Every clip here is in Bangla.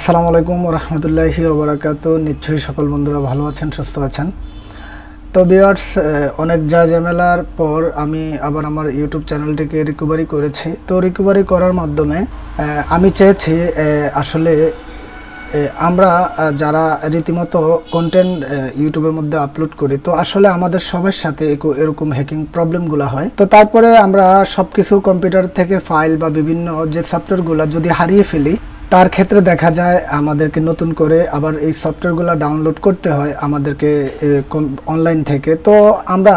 আসসালামু আলাইকুম রহমতুল্লাহি ওবরাকাত নিশ্চয়ই সকল বন্ধুরা ভালো আছেন, সুস্থ আছেন। তো বিয়ার্স অনেক যা ঝামেলার পর আমি আবার আমার ইউটিউব চ্যানেলটিকে রিকভারি করেছি। তো রিকভারি করার মাধ্যমে আমি চেয়েছি আসলে আমরা যারা রীতিমতো কন্টেন্ট ইউটিউবের মধ্যে আপলোড করি, তো আসলে আমাদের সবার সাথে এরকম- এরকম হ্যাকিং প্রবলেমগুলো হয়। তো তারপরে আমরা সব কিছু কম্পিউটার থেকে ফাইল বা বিভিন্ন যে সফটওয়্যারগুলো যদি হারিয়ে ফেলি তার ক্ষেত্রে দেখা যায় আমাদেরকে নতুন করে আবার এই সফটওয়্যারগুলো ডাউনলোড করতে হয় আমাদেরকে অনলাইন থেকে। তো আমরা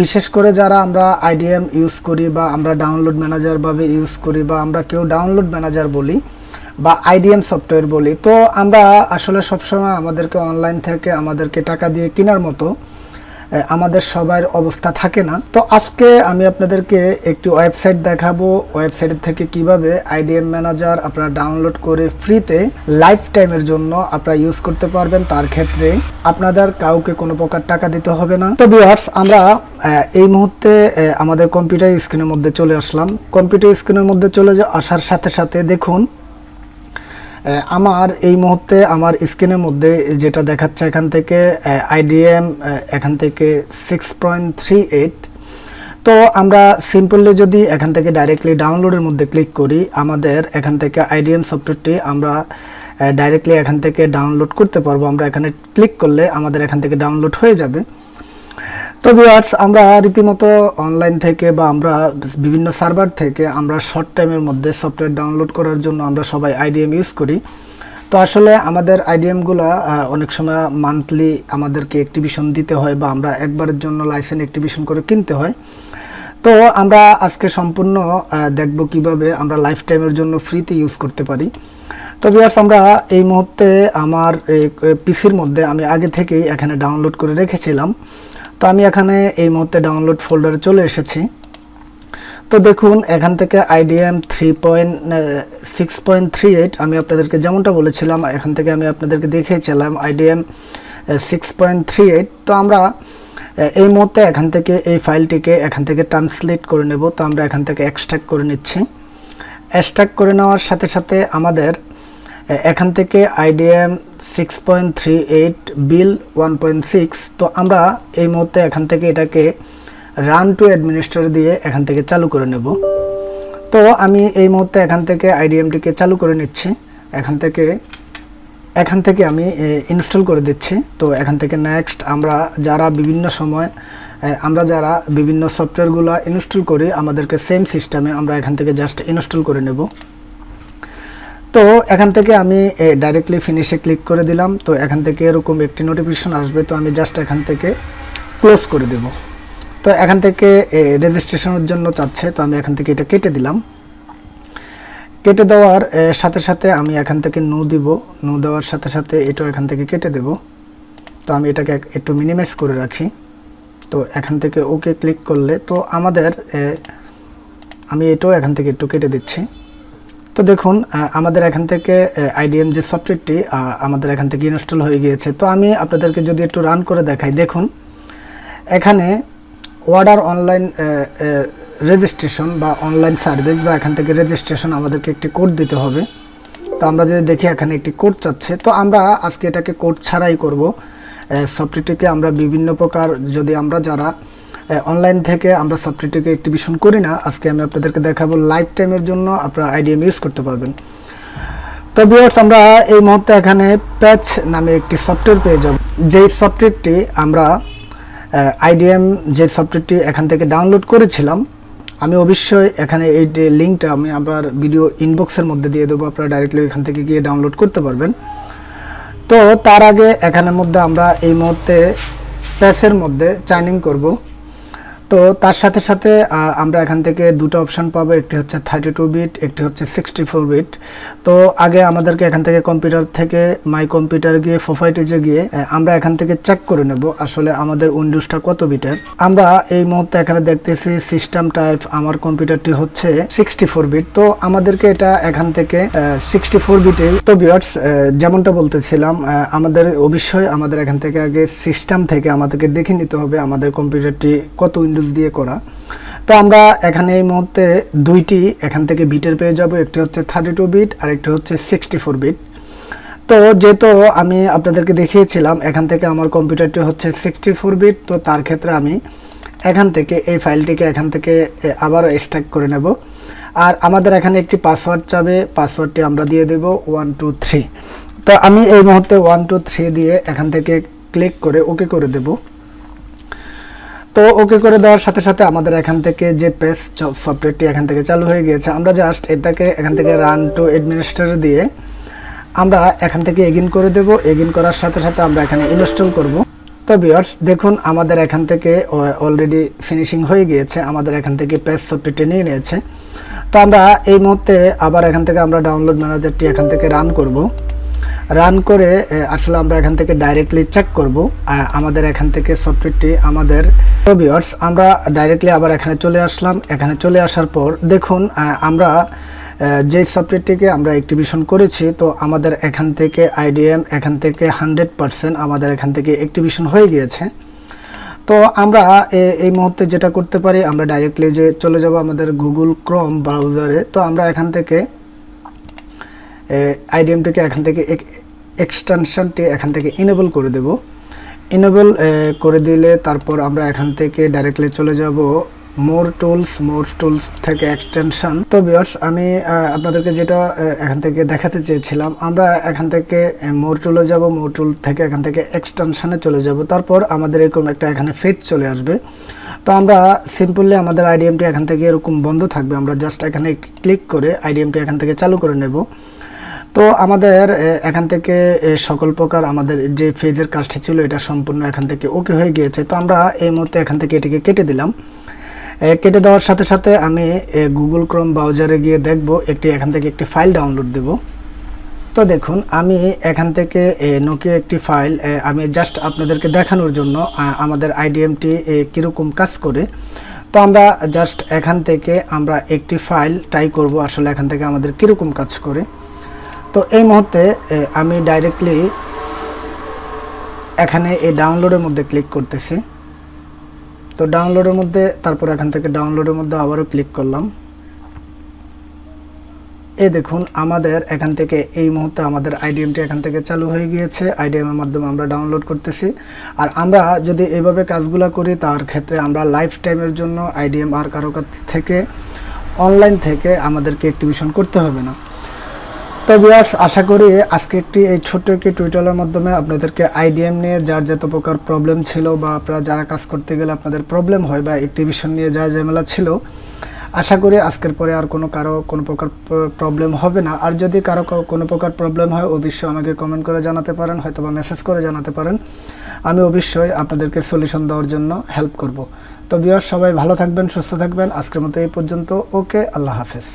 বিশেষ করে যারা আমরা আইডিএম ইউজ করি বা আমরা ডাউনলোড ম্যানেজারভাবে ইউজ করি বা আমরা কেউ ডাউনলোড ম্যানেজার বলি বা আইডিএম সফটওয়্যার বলি, তো আমরা আসলে সবসময় আমাদেরকে অনলাইন থেকে আমাদেরকে টাকা দিয়ে কেনার মতো আমাদের সবার অবস্থা থাকে না। তো আজকে আমি আপনাদেরকে একটি ওয়েবসাইট দেখাবো। ওয়েবসাইট থেকে কীভাবে আইডিএম ম্যানেজার আপনারা ডাউনলোড করে ফ্রিতে লাইফ টাইমের জন্য আপনারা ইউজ করতে পারবেন তার ক্ষেত্রে। আপনাদের কাউকে কোনো প্রকার টাকা দিতে হবে না। তো ভিউয়ার্স, আমরা এই মুহূর্তে আমাদের কম্পিউটার স্ক্রিনের মধ্যে চলে আসলাম। কম্পিউটার স্ক্রিনের মধ্যে চলে আসার সাথে সাথে দেখুন আমার এই মুহূর্তে আমার স্ক্রিনের মধ্যে যেটা দেখাচ্ছে এখান থেকে আইডিএম এখান থেকে সিক্স পয়েন্ট থ্রি এইট তো আমরা সিম্পলি যদি এখান থেকে ডাইরেক্টলি ডাউনলোডের মধ্যে ক্লিক করি, আমাদের এখান থেকে আইডিএম সফটওয়্যারটি আমরা ডাইরেক্টলি এখান থেকে ডাউনলোড করতে পারব। আমরা এখানে ক্লিক করলে আমাদের এখান থেকে ডাউনলোড হয়ে যাবে। তো ভিউয়ার্স আমরা রীতিমতো অনলাইন থেকে বা আমরা বিভিন্ন সার্ভার থেকে আমরা শর্ট টাইমের মধ্যে সফটওয়্যার ডাউনলোড করার জন্য আমরা সবাই আইডিএম ইউজ করি। তো আসলে আমাদের আইডিএমগুলো অনেক সময় মান্থলি আমাদেরকে অ্যাক্টিভিশন দিতে হয় বা আমরা একবারের জন্য লাইসেন্স অ্যাক্টিভিশন করে কিনতে হয়। তো আমরা আজকে সম্পূর্ণ দেখব কীভাবে আমরা লাইফ টাইমের জন্য ফ্রিতে ইউজ করতে পারি। তো ভিউয়ার্স আমরা এই মুহূর্তে আমার পিসির মধ্যে আমি আগে থেকেই এখানে ডাউনলোড করে রেখেছিলাম। তো আমি এখানে এই মুহূর্তে ডাউনলোড ফোল্ডারে চলে এসেছি। তো দেখুন, এখান থেকে IDM three point six point three eight আমি আপনাদেরকে যেমনটা বলেছিলাম, এখান থেকে আমি আপনাদেরকে দেখিয়েছিলাম IDM six point three eight তো আমরা এই মুহূর্তে এখান থেকে এই ফাইলটিকে এখান থেকে ট্রান্সলেট করে নেব। তো আমরা এখান থেকে এক্সট্রাক্ট করে নিচ্ছি। এক্সট্রাক্ট করে নেওয়ার সাথে সাথে আমাদের এখান থেকে IDM six point three eight build one point six তো আমরা এই মুহূর্তে এখান থেকে এটাকে রান টু অ্যাডমিনিস্ট্রেটর দিয়ে এখান থেকে চালু করে নেব। তো আমি এই মুহূর্তে এখান থেকে আইডিএমটিকে চালু করে নিচ্ছি। এখান থেকে এখান থেকে আমি ইনস্টল করে দিচ্ছি। তো এখান থেকে নেক্সট আমরা যারা বিভিন্ন সময় আমরা যারা বিভিন্ন সফটওয়্যারগুলো ইনস্টল করি, আমাদেরকে সেম সিস্টেমে আমরা এখান থেকে জাস্ট ইনস্টল করে নেব। তো এখান থেকে আমি ডাইরেক্টলি ফিনিশে ক্লিক করে দিলাম। তো এখান থেকে এরকম একটি নোটিফিকেশন আসবে, তো আমি জাস্ট এখান থেকে ক্লোজ করে দেব। তো এখান থেকে রেজিস্ট্রেশনের জন্য চাচ্ছে, তো আমি এখান থেকে এটা কেটে দিলাম। কেটে দেওয়ার সাথে সাথে আমি এখান থেকে নো দিব। নো দেওয়ার সাথে সাথে এটাও এখান থেকে কেটে দেব। তো আমি এটাকে এক- একটু মিনিমাইজ করে রাখি। তো এখান থেকে ওকে ক্লিক করলে, তো আমাদের আমি এটাও এখান থেকে একটু কেটে দিচ্ছি। তো দেখুন আমাদের এখান থেকে আইডিএম যে সফটওয়্যারটি আমাদের এখান থেকে ইনস্টল হয়ে গিয়েছে। তো আমি আপনাদেরকে যদি একটু রান করে দেখাই, দেখুন, এখানে অর্ডার অনলাইন রেজিস্ট্রেশন বা অনলাইন সার্ভিস বা এখান থেকে রেজিস্ট্রেশন আমাদেরকে একটি কোড দিতে হবে। তো আমরা যদি দেখি এখানে একটি কোড চাচ্ছে, তো আমরা আজকে এটাকে কোড ছাড়াই করব। সফটওয়্যারটিকে আমরা বিভিন্ন প্রকার, যদি আমরা যারা অনলাইন থেকে আমরা সফটওয়্যারটিকে অ্যাক্টিভেশন করি না। আজকে আমি আপনাদেরকে দেখাবো লাইফ টাইমের জন্য আপনারা আইডিএম ইউজ করতে পারবেন। তো ভিউয়ার্স আমরা এই মুহূর্তে এখানে প্যাচ নামে একটি সফটওয়্যার পেয়ে যাব। যেই সফটওয়্যারটি আমরা আইডিএম যে সফটওয়্যারটি এখান থেকে ডাউনলোড করেছিলাম, আমি অবশ্যই এখানে এই লিঙ্কটা আমি আমার ভিডিও ইনবক্সের মধ্যে দিয়ে দেবো। আপনারা ডাইরেক্টলি এখান থেকে গিয়ে ডাউনলোড করতে পারবেন। তো তার আগে এখানের মধ্যে আমরা এই মুহূর্তে প্যাচের মধ্যে চাইনিং করব। তো তার সাথে সাথে আমরা এখান থেকে দুটো অপশন পাবো। একটি হচ্ছে থার্টি টু বিট একটি হচ্ছে সিক্সটি ফোর বিট তো আগে আমাদেরকে এখান থেকে কম্পিউটার থেকে মাই কম্পিউটার গিয়ে ফোফাইটিজে গিয়ে আমরা এখান থেকে চেক করে নেব আসলে আমাদের উইন্ডোজটা কত বিটের আমরা এই মুহূর্তে এখানে দেখতেছি সিস্টেম টাইপ আমার কম্পিউটারটি হচ্ছে সিক্সটি ফোর বিট তো আমাদেরকে এটা এখান থেকে সিক্সটি ফোর বিটে তো বিয়ার্স যেমনটা বলতেছিলাম আমাদের অবশ্যই আমাদের এখান থেকে আগে সিস্টেম থেকে আমাদেরকে দেখে নিতে হবে আমাদের কম্পিউটারটি কত উইন্ডোজ দিয়ে করা। তো আমরা এখানে এই মুহূর্তে দুইটি এখান থেকে বিটের পেয়ে যাব। একটি হচ্ছে থার্টি টু বিট আর একটি হচ্ছে সিক্সটি ফোর বিট তো যেহেতু আমি আপনাদেরকে দেখিয়েছিলাম এখান থেকে আমার কম্পিউটারটি হচ্ছে সিক্সটি ফোর বিট তো তার ক্ষেত্রে আমি এখান থেকে এই ফাইলটিকে এখান থেকে এ, আবারও এক্সট্রাক্ট করে নেব। আর আমাদের এখানে একটি পাসওয়ার্ড চাবে পাসওয়ার্ডটি আমরা দিয়ে দেব ওয়ান টু থ্রি তো আমি এই মুহূর্তে ওয়ান টু থ্রি দিয়ে এখান থেকে ক্লিক করে ওকে করে দেব। তো ওকে করে দেওয়ার সাথে সাথে আমাদের এখান থেকে যে পেজ সফটওয়্যারটি এখান থেকে চালু হয়ে গিয়েছে, আমরা জাস্ট এটাকে এখান থেকে রান টু অ্যাডমিনিস্ট্রেটর দিয়ে আমরা এখান থেকে এগিন করে দেব। এগিন করার সাথে সাথে আমরা এখানে ইনস্টল করব। তো ভিউয়ার্স দেখুন, আমাদের এখান থেকে অলরেডি ফিনিশিং হয়ে গিয়েছে। আমাদের এখান থেকে পেজ সফটওয়্যারটি নিয়ে নিয়েছে। তো আমরা এই মুহূর্তে আবার এখান থেকে আমরা ডাউনলোড ম্যানেজারটি এখান থেকে রান করব। রান করে আসলে আমরা এখান থেকে ডাইরেক্টলি চেক করব। আমাদের এখান থেকে সফটওয়্যারটি আমাদের ভিউয়ার্স আমরা ডাইরেক্টলি আবার এখানে চলে আসলাম। এখানে চলে আসার পর দেখুন আমরা যে সফটওয়্যারটিকে আমরা অ্যাক্টিভেশন করেছি, তো আমাদের এখান থেকে আইডিএম এখান থেকে হান্ড্রেড পারসেন্ট আমাদের এখান থেকে অ্যাক্টিভেশন হয়ে গিয়েছে। তো আমরা এই মুহূর্তে যেটা করতে পারি, আমরা ডাইরেক্টলি যে চলে যাব আমাদের গুগল ক্রোম ব্রাউজারে তো আমরা এখান থেকে আইডিএমটিকে এখান থেকে এক্সটেনশনটি এখান থেকে ইনেবল করে দেব। ইনেবল করে দিলে তারপর আমরা এখান থেকে ডাইরেক্টলি চলে যাব। মোর টুলস মোর টুলস থেকে এক্সটেনশন তো ভিউয়ার্স আমি আপনাদেরকে যেটা এখান থেকে দেখাতে চেয়েছিলাম, আমরা এখান থেকে মোর টুলে যাব মোর টুল থেকে এখান থেকে এক্সটেনশনে চলে যাব। তারপর আমাদের এরকম একটা এখানে ফেজ চলে আসবে। তো আমরা সিম্পলি আমাদের আইডিএমটি এখান থেকে এরকম বন্ধ থাকবে। আমরা জাস্ট এখানে ক্লিক করে আইডিএমটি এখান থেকে চালু করে নেব। তো আমাদের এখান থেকে সকল প্রকার আমাদের যে ফেজের কাজটি ছিল, এটা সম্পূর্ণ এখান থেকে ওকে হয়ে গিয়েছে। তো আমরা এই মুহূর্তে এখান থেকে এটিকে কেটে দিলাম। কেটে দেওয়ার সাথে সাথে আমি গুগল ক্রোম ব্রাউজারে গিয়ে দেখব, একটি, এখান থেকে একটি ফাইল ডাউনলোড দেব। তো দেখুন, আমি এখান থেকে নোকিয়া একটি ফাইল আমি জাস্ট আপনাদেরকে দেখানোর জন্য আমাদের আইডিএমটি কীরকম কাজ করে। তো আমরা জাস্ট এখান থেকে আমরা একটি ফাইল ট্রাই করব, আসলে এখান থেকে আমাদের কীরকম কাজ করে। তো এই মুহূর্তে আমি ডাইরেক্টলি এখানে এই ডাউনলোডের মধ্যে ক্লিক করতেছি। তো ডাউনলোডের মধ্যে, তারপর এখান থেকে ডাউনলোডের মধ্যে আবারও ক্লিক করলাম। এ দেখুন, আমাদের এখান থেকে এই মুহূর্তে আমাদের আইডিএমটি এখান থেকে চালু হয়ে গিয়েছে। আইডিএম এর মাধ্যমে আমরা ডাউনলোড করতেছি। আর আমরা যদি এইভাবে কাজগুলো করি, তার ক্ষেত্রে আমরা লাইফ টাইমের জন্য আইডিএম আর কারও থেকে অনলাইন থেকে আমাদেরকে অ্যাক্টিভেশন করতে হবে না। তো ভিউয়ার্স আশা করি আজকে একটি এই ছোট্ট একটি টুইটারের মাধ্যমে আপনাদেরকে আইডিএম নিয়ে যার যত প্রকার প্রবলেম ছিল বা আপনারা যারা কাজ করতে গেলে আপনাদের প্রবলেম হয় বা অ্যাক্টিভিশন নিয়ে যা ঝামেলা ছিল, আশা করি আজকের পরে আর কোনো কারও, কোনো প্রকার প্রবলেম হবে না। আর যদি কারও কোনো প্রকার প্রবলেম হয়, অবশ্যই আমাকে কমেন্ট করে জানাতে পারেন হয়তো বা মেসেজ করে জানাতে পারেন। আমি অবশ্যই আপনাদেরকে সলিউশন দেওয়ার জন্য হেল্প করব। তো ভিউয়ার্স সবাই ভালো থাকবেন, সুস্থ থাকবেন। আজকের মতো এই পর্যন্ত। ওকে, আল্লাহ হাফেজ।